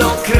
don't care.